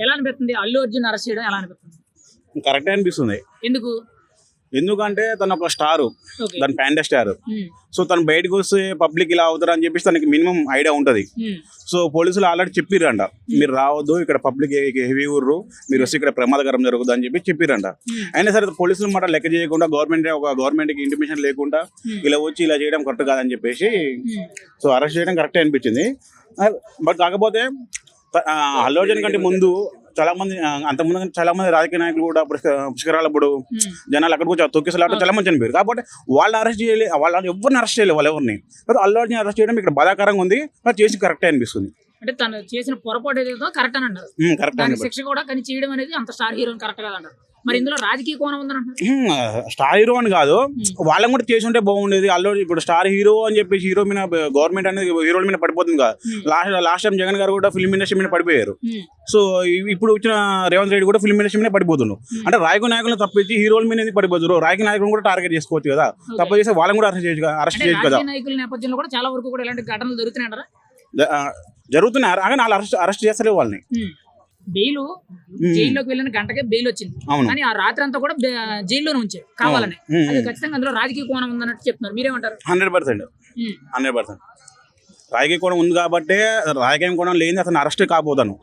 ఎలా అనిపిస్తుంది? అల్లు అర్జున్ అరెస్ట్ చేయడం ఎలా అనిపిస్తుంది? కరెక్టే అనిపిస్తుంది. ఎందుకు? ఎందుకంటే తను ఒక స్టార్. తన ప్యాండే స్టార్. సో తను బయటకు వస్తే పబ్లిక్ ఇలా అవుతారు అని చెప్పేసి తనకి మినిమం ఐడియా ఉంటుంది. సో పోలీసులు ఆల్రెడీ చెప్పిర్రంట. మీరు రావద్దు ఇక్కడ పబ్లిక్ హెవీ ఊర్రు మీరు వస్తే ఇక్కడ ప్రమాదకరం జరుగుతుంది అని చెప్పి చెప్పిర్రంట. ఉమ్, అయినా సరే పోలీసులు మాట లెక్క చేయకుండా గవర్నమెంట్ ఒక గవర్నమెంట్కి ఇంటిమేషన్ లేకుండా ఇలా వచ్చి ఇలా చేయడం కరెక్ట్ కాదని చెప్పేసి సో అరెస్ట్ చేయడం కరెక్టే అనిపించింది. బట్ కాకపోతే అల్లు అర్జున్ కంటే ముందు చాలా మంది ఆ, అంత ముందు చాలా మంది రాజకీయ నాయకులు కూడా పుష్క- పుష్కరాలప్పుడు జనాలు అక్కడికి వచ్చి తొక్కిసలాట చాలా మంది చనిపోయారు. కాబట్టి వాళ్ళు అరెస్ట్ చేయలే వాళ్ళని ఎవరిని అరెస్ట్ చేయలేదు వాళ్ళు ఎవరిని? అల్లు అర్జున్ అరెస్ట్ చేయడం ఇక్కడ బాధాకరంగా ఉంది. చేసి కరెక్టే అనిపిస్తుంది. అంటే తను చేసిన పొరపాటు ఏదో కరెక్ట్ అని అంటారు కరెక్ట్ దానికి శిక్ష కూడా కానీ చేయడం అనేది అంత స్టార్ హీరో కరెక్ట్ కాదంటారు. మరి ఇందులో రాజకీయ కోణం ఉందని అంటారు స్టార్ హీరో అని కాదు. వాళ్ళని కూడా చేసి ఉంటే బాగుండేది. అల్లు ఇప్పుడు స్టార్ హీరో అని చెప్పేసి హీరో మీద గవర్నమెంట్ అనేది హీరోల మీద పడిపోతుంది కదా. లాస్ట్ లాస్ట్ టైం జగన్ గారు కూడా ఫిల్మ్ ఇండస్ట్రీ మీద పడిపోయారు. సో ఇప్పుడు వచ్చిన రేవంత్ రెడ్డి కూడా ఫిల్మ్ ఇండస్ట్రీ మీద పడిపోతున్నాడు అంటే రాయకు నాయకులను తప్పించి హీరోల మీద పడిపోతారు రాయకు నాయకులను కూడా టార్గెట్ చేసుకోవచ్చు కదా. తప్పు చేస్తే వాళ్ళని కూడా అరెస్ట్ చేయొచ్చు అరెస్ట్ చేయొచ్చు కదా. నాయకుల నేపథ్యంలో కూడా చాలా వరకు కూడా ఇలాంటి ఘటనలు జరుగుతున్నాయంటారా? జ- ఆ, జరుగుతున్నాయి. కానీ వాళ్ళు అరెస్ట్ అరెస్ట్ చేస్తారు వాళ్ళని. బెయిల్ జైల్లోకి వెళ్ళిన గంటకే బెయిల్ వచ్చింది. కానీ ఆ రాత్రి అంతా కూడా జైల్లోనే ఉంచారు కావాలని. అది ఖచ్చితంగా అందులో రాజకీయ కోణం ఉందన్నట్టు చెప్తున్నారు. మీరేమంటారు? Hundred percent. Hundred percent. రాజకీయ కోణం ఉంది కాబట్టి రాజకీయ కోణం లేని అతను అరెస్ట్ కాబోతాను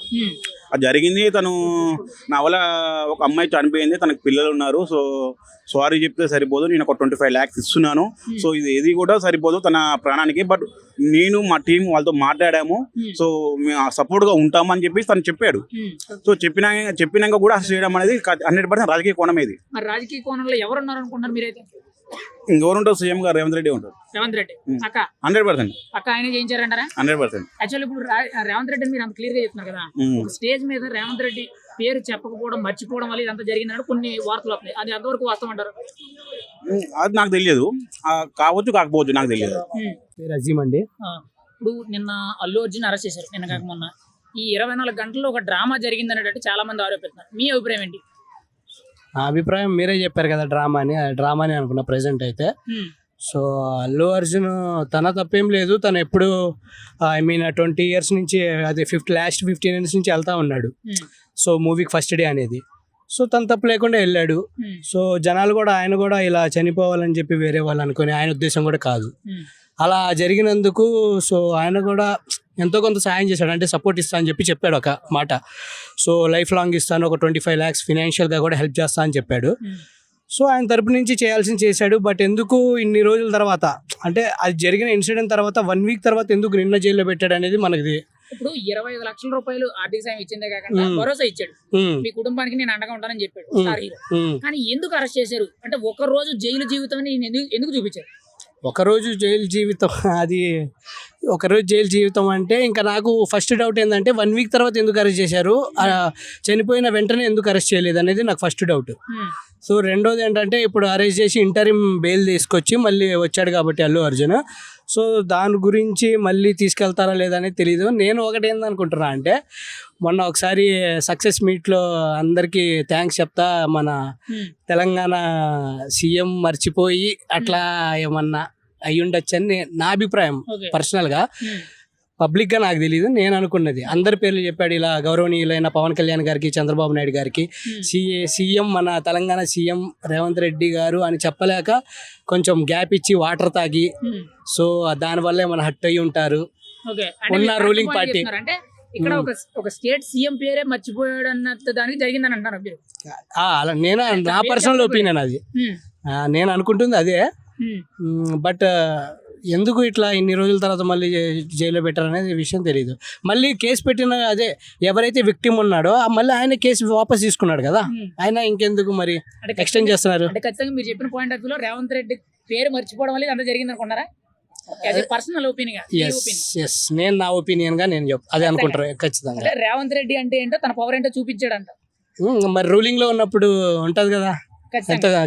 అది జరిగింది. తను నా వల్ల ఒక అమ్మాయి చనిపోయింది. తనకు పిల్లలు ఉన్నారు. సో సారీ చెప్తే సరిపోదు. నేను ఒక ట్వంటీ ఫైవ్ ల్యాక్స్ ఇస్తున్నాను. సో ఇది ఏది కూడా సరిపోదు తన ప్రాణానికి. బట్ నేను మా టీం వాళ్ళతో మాట్లాడాము. Hmm. సో మేము సపోర్ట్గా ఉంటామని చెప్పి తను చెప్పాడు. ఉమ్. సో చెప్పినా చెప్పినాక కూడా చేయడం అనేది హండ్రెడ్ పర్సెంట్ రాజకీయ కోణం ఇది. రాజకీయ కోణంలో ఎవరు ఉన్నారు మీరైతే? సీఎం గారు రేవంత్ రెడ్డి ఉంటారు. రేవంత్ రెడ్డి. అక్క. Hundred percent. అక్క ఆయన చేయించారంటారా హండ్రెడ్ పర్సెంట్. ఇప్పుడు రేవంత్ రెడ్డి మీరు అంత క్లియర్గా చెప్తున్నారు కదా. ఒక స్టేజ్ మీద రేవంత్ రెడ్డి పేరు చెప్పకపోవడం మర్చిపోవడం వల్ల ఇదంతా జరిగిందని కొన్ని వార్తలు వస్తున్నాయి. అది ఎంతవరకు వాస్తవం అంటారు? అది నాకు తెలియదు. ఆ, కావచ్చు కాకపోవచ్చు నాకు తెలియదు. పేరు అజీమ్ అండి. ఇప్పుడు నిన్న అల్లు అర్జున్ అరెస్ట్ చేశారు నిన్న కాక మొన్న. ఈ ఇరవై నాలుగు గంటల్లో ఒక డ్రామా జరిగింది అనేటట్టు చాలా మంది ఆరోపిస్తున్నారు. మీ అభిప్రాయం ఏంటి? నా అభిప్రాయం మీరే చెప్పారు కదా డ్రామా అని డ్రామా అని అనుకున్నా ప్రెసెంట్ అయితే. ఉమ్, సో అల్లు అర్జున్ తన తప్పేం లేదు. తను ఎప్పుడు ఐ మీన్ ట్వంటీ ఇయర్స్ నుంచి అదే ఫిఫ్త్ లాస్ట్ ఫిఫ్టీన్ ఇయర్స్ నుంచి వెళ్తా ఉన్నాడు. ఉమ్, సో మూవీకి ఫస్ట్ డే అనేది. సో తను తప్పు లేకుండా వెళ్ళాడు. ఉమ్, సో జనాలు కూడా ఆయన కూడా ఇలా చనిపోవాలని చెప్పి వేరే వాళ్ళు అనుకుని ఆయన ఉద్దేశం కూడా కాదు. అలా జరిగినందుకు సో ఆయన కూడా ఎంతో కొంత సాయం చేశాడు. అంటే సపోర్ట్ ఇస్తా అని చెప్పి చెప్పాడు ఒక మాట. సో లైఫ్ లాంగ్ ఇస్తాను ఒక ట్వంటీ ఫైవ్ ల్యాక్స్ ఫినాన్షియల్గా కూడా హెల్ప్ చేస్తా అని చెప్పాడు. ఉమ్. సో ఆయన తరపు నుంచి చేయాల్సింది చేశాడు. బట్ ఎందుకు ఇన్ని రోజుల తర్వాత? అంటే అది జరిగిన ఇన్సిడెంట్ తర్వాత వన్ వీక్ తర్వాత ఎందుకు నిన్న జైల్లో పెట్టాడు అనేది మనకి ఇప్పుడు ఇరవై ఐదు లక్షల రూపాయలు ఆర్థిక సాయం ఇచ్చిందే కాకుండా ఉమ్. భరోసా ఇచ్చాడు. ఉమ్, మీ కుటుంబానికి నేను అండగా ఉంటానని చెప్పాడు. కానీ ఎందుకు అరెస్ట్ చేశారు? అంటే ఒక రోజు జైలు జీవితం ఎందుకు ఎందుకు చూపించారు? ఒకరోజు జైలు జీవితం అది ఒకరోజు జైలు జీవితం అంటే ఇంకా నాకు ఫస్ట్ డౌట్ ఏంటంటే వన్ వీక్ తర్వాత ఎందుకు అరెస్ట్ చేశారు? చనిపోయిన వెంటనే ఎందుకు అరెస్ట్ చేయలేదు అనేది నాకు ఫస్ట్ డౌట్ సో రెండోది ఏంటంటే ఇప్పుడు అరెస్ట్ చేసి ఇంటరిమ్ బెయిల్ తీసుకొచ్చి మళ్ళీ వచ్చాడు కాబట్టి అల్లు అర్జున్. సో దాని గురించి మళ్ళీ తీసుకెళ్తారా లేదనేది తెలియదు నేను ఒకటి ఏందనుకుంటున్నా అంటే మొన్న ఒకసారి సక్సెస్ మీట్లో అందరికీ థ్యాంక్స్ చెప్తా మన ఉమ్, తెలంగాణ సీఎం మర్చిపోయి అట్లా ఏమన్నా అయి ఉండొచ్చని నే- అభిప్రాయం పర్సనల్గా పబ్లిక్గా నాకు తెలియదు నేను అనుకున్నది. అందరి పేర్లు చెప్పాడు ఇలా గౌరవనీయులైన పవన్ కళ్యాణ్ గారికి చంద్రబాబు నాయుడు గారికి. సీఏ సీఎం మన తెలంగాణ సీఎం రేవంత్ రెడ్డి గారు అని చెప్పలేక కొంచెం గ్యాప్ ఇచ్చి వాటర్ తాగి. సో దానివల్లే మన హట్ అయ్యి ఉంటారు. ఉన్న. చెప్తున్నారు. అంటే ఇక్కడ ఒక ఒక స్టేట్ సీఎం పేరే మర్చిపోయాడు అన్నంత దానికి జరిగిందని అంటారు మీరు. అలా నేను నా పర్సనల్ ఒపీనియన్ అది. నేను అనుకుంటుంది అదే. బట్ ఎందుకు ఇట్లా ఇన్ని రోజుల తర్వాత మళ్ళీ జైల్లో పెట్టారనేది విషయం తెలియదు మళ్ళీ కేసు పెట్టిన అదే ఎవరైతే విక్టిమ్ ఉన్నాడో ఆ మళ్ళీ ఆయన కేసు వాపస్ తీసుకున్నాడు కదా. ఆయన ఇంకెందుకు మరి ఎక్స్టెండ్ చేస్తున్నారు? అంటే ఖచ్చితంగా మీరు చెప్పిన పాయింట్ ఆఫ్ వ్యూలో రేవంత్ రెడ్డి పేరు మర్చిపోవడం వల్ల ఇదంతా జరిగింది అనుకున్నారా అది పర్సనల్ ఒపీనియన్ ఎస్ నేను నా ఒపీనియన్గా నేను చెప్ అదే అనుకుంటారు ఖచ్చితంగా. రేవంత్ రెడ్డి అంటే ఏంటో తన పవర్ ఏంటో చూపించాడంట. మరి రూలింగ్లో ఉన్నప్పుడు ఉంటది కదా?